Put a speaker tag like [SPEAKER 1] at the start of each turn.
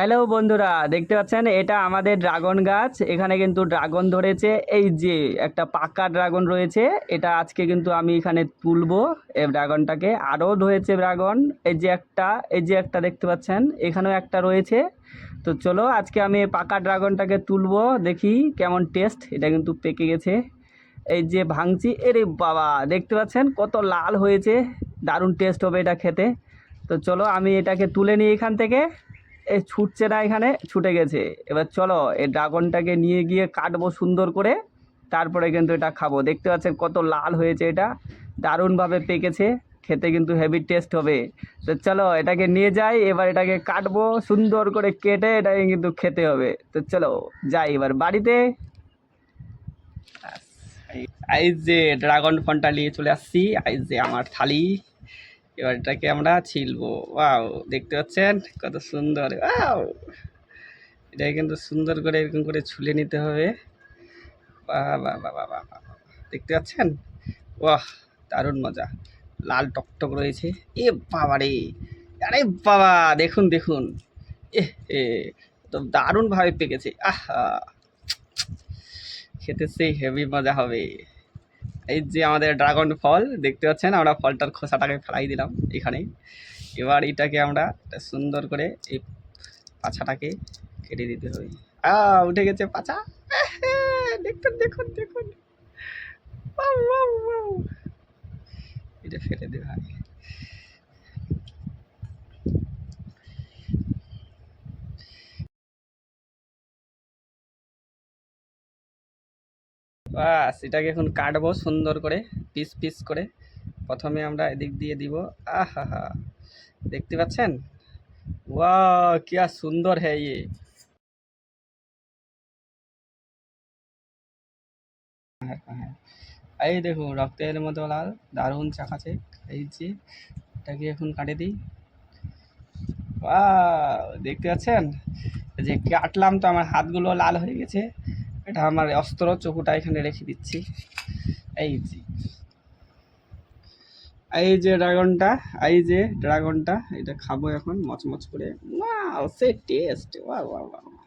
[SPEAKER 1] Hello বন্ধুরা, দেখতে পাচ্ছেন? এটা আমাদের ড্রাগন গাছ। এখানে কিন্তু ড্রাগন ধরেছে। এই যে একটা পাকা ড্রাগন রয়েছে, এটা আজকে কিন্তু আমি এখানে তুলবো এই ড্রাগনটাকে। আরও ধরেছে ড্রাগন। এই যে একটা, এই যে একটা দেখতে পাচ্ছেন? এখানেও একটা রয়েছে। তো চলো, আজকে আমি পাকা ড্রাগনটাকে তুলবো, দেখি কেমন টেস্ট। এটা কিন্তু পেকে গেছে। এই যে ভাঙছি, এরে বাবা! দেখতে পাচ্ছেন? কত লাল হয়েছে। দারুণ টেস্ট হবে এটা খেতে। তো চলো, আমি এটাকে তুলে নিই এখান থেকে। এই ছুটছে না এখানে, ছুটে গেছে। এবার চলো, এই ড্রাগনটাকে নিয়ে গিয়ে কাটবো সুন্দর করে। তারপরে কিন্তু এটা খাব। দেখতে পাচ্ছেন কত লাল হয়েছে এটা। দারুণভাবে পেকেছে। খেতে কিন্তু হেভি টেস্ট হবে। তো চলো, এটাকে নিয়ে যাই। এবার এটাকে কাটবো সুন্দর করে কেটে এটাকে কিন্তু খেতে হবে। তো চলো, যাই এবার বাড়িতে। এই যে ড্রাগন ফোনটা নিয়ে চলে আসছি। এই যে আমার থালি। এবার এটাকে আমরা ছিলবো। ওয়াও, দেখতে পাচ্ছেন? কত সুন্দর, ওয়াও! এটাকে কিন্তু সুন্দর করে এরকম করে ছুলে নিতে হবে। বাহ বাহ বাহ। দেখতে পাচ্ছেন? বাহ দারুণ মজা। লাল টকটক রয়েছে। এ বাবা রে আরে বাবা! দেখুন দেখুন। এ এ, তো দারুণভাবে পেকেছে। আহা! খেতে সেই হেভি মজা হবে। এই যে আমাদের ড্রাগন ফল, দেখতে পাচ্ছেন? আমরা ফলটার খোসাটাকে ফেলাই দিলাম এখানে এবার এটাকে আমরা সুন্দর করে এই পাছাটাকে কেটে দিতে হবে। আ উঠে গেছে পাছা। দেখুন দেখুন দেখুন। এটা ফেলে দেবে বাস, এটাকে এখন কাটবো সুন্দর করে পিস পিস করে। প্রথমে আমরা এদিক দিয়ে দিব। আহা হা দেখতে পাচ্ছেন? ওয়া কি আর সুন্দর হ্যাঁ ইয়ে। এই দেখুন রক্তের মতো লাল, দারুণ চাকাছে যে, এটাকে এখন কাটে দিই। দেখতে পাচ্ছেন? যে, কাটলাম তো আমার হাতগুলো লাল হয়ে গেছে। এটা আমার অস্ত্র চকুটা এখানে রেখে দিচ্ছি। এই যে। এই যে ড্রাগনটা, এই যে ড্রাগনটা, এটা খাব এখন মচমচ করে। ওয়াও সে টেস্ট। Wow wow wow.